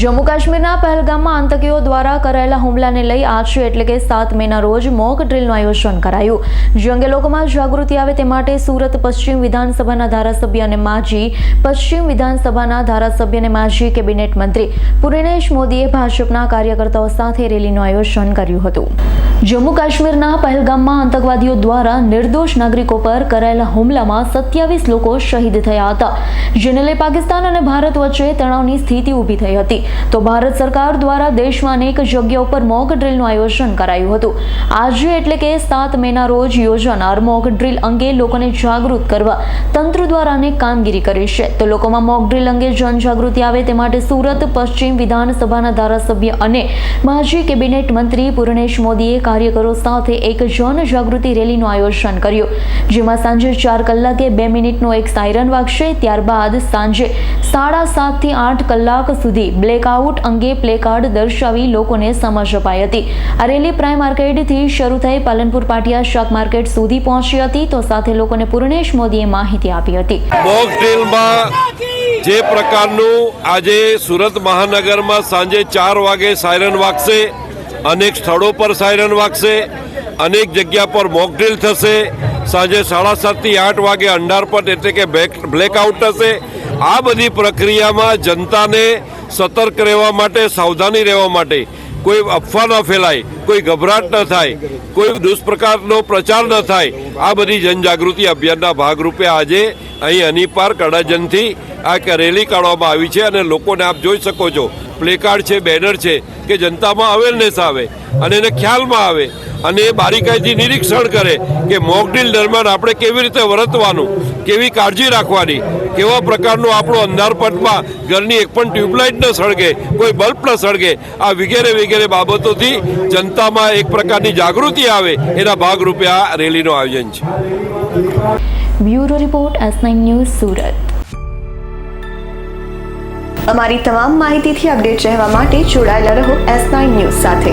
જમ્મુ કાશ્મીરના પહેલગામમાં આતંકીઓ દ્વારા કરાયેલા હુમલાને લઈ આજે એટલે કે સાત મેના રોજ મોક ડ્રીલનું આયોજન કરાયું. જે અંગે લોકોમાં જાગૃતિ આવે તે માટે સુરત પશ્ચિમ વિધાનસભાના ધારાસભ્ય અને માજી પશ્ચિમ વિધાનસભાના ધારાસભ્ય અને માજી કેબિનેટ મંત્રી પુરેશ મોદીએ ભાજપના કાર્યકર્તાઓ સાથે રેલીનું આયોજન કર્યું હતું. જમ્મુ કાશ્મીરના પહેલગામમાં આતંકવાદીઓ દ્વારા નિર્દોષ નાગરિકો પર કરાયેલા હુમલામાં સત્યાવીસ લોકો શહીદ થયા હતા. જેને લઈ પાકિસ્તાન અને ભારત વચ્ચે તણાવની સ્થિતિ ઊભી થઈ હતી. તો ભારત સરકાર દ્વારા દેશમાં અનેક જગ્યાઓ પર મોક ડ્રીલનું આયોજન કરાયું હતું. આજે એટલે કે સાત મેના રોજ યોજાનાર મોક ડ્રીલ અંગે લોકોને જાગૃત કરવા તંત્ર દ્વારા અનેક કામગીરી કરી છે. તો લોકોમાં મોક ડ્રીલ અંગે જનજાગૃતિ આવે તે માટે સુરત, પશ્ચિમ વિધાનસભાના ધારાસભ્ય અને માજી કેબિનેટ મંત્રી પૂર્ણેશ મોદીએ કાર્યકરો સાથે એક જનજાગૃતિ રેલીનું આયોજન કર્યું, જેમાં સાંજે ચાર કલાકે બે મિનિટનો એક સાયરન વાગશે, ત્યારબાદ સાંજે સાડા સાતથી આઠ કલાક સુધી બ્લેકઆઉટ અંગે પ્લેકાર્ડ દર્શાવી લોકોને સમજ અપાઈ હતી. આ રેલી પ્રાઇમ માર્કેટથી શરૂ થઈ પાલનપુર પાટિયા શાક માર્કેટ સુધી પહોંચી હતી, તો સાથે લોકોને પૂર્ણેશ મોદીએ માહિતી આપી હતી. જે પ્રકારનું આજે સુરત મહાનગરમાં સાંજે ચાર વાગે સાયરન વાગશે અનેક સ્થળો પર સાયરન વાગશે, અનેક જગ્યા પર મોકડ્રીલ થશે. સાંજે સાડા સાતથી આઠ વાગે અંડારપટ એટલે કે બ્લેકઆઉટ થશે. આ બધી પ્રક્રિયામાં જનતાને સતર્ક રહેવા માટે, સાવધાની રહેવા માટે કોઈ અફવા ન ફેલાય, કોઈ ગભરાટ ન થાય, કોઈ દુષ્પ્રકારનો પ્રચાર ન થાય. આ બધી જનજાગૃતિ અભિયાનના ભાગરૂપે આજે અહીં અનીપાર કડાજનથી આ રેલી કાઢવામાં આવી છે અને લોકોને આપ જોઈ શકો છો. પ્લેકાર્ડ છે, બેનર છે, કે જનતામાં અવેરનેસ આવે અને એને ખ્યાલમાં આવે. અને બારીકાઈથી નિરીક્ષણ કરે કે મોકડ્રીલ દરમિયાન આપણે કેવી રીતે વર્તવાનું, કેવી કાળજી રાખવાની, કેવા પ્રકારનું આપણું અંધારપટમાં ઘરની એક પણ ટ્યુબલાઇટ ન સળગે, કોઈ બલ્બ ન સળગે, આ વગેરે વગેરે બાબતોથી જનતામાં એક પ્રકારની જાગૃતિ આવે, એના ભાગરૂપે આ રેલીનું આયોજન છે. Bureau report S news Surat. અમારી તમામ માહિતીથી અપડેટ રહેવા માટે જોડાયેલા રહો એસ ન્યૂઝ સાથે.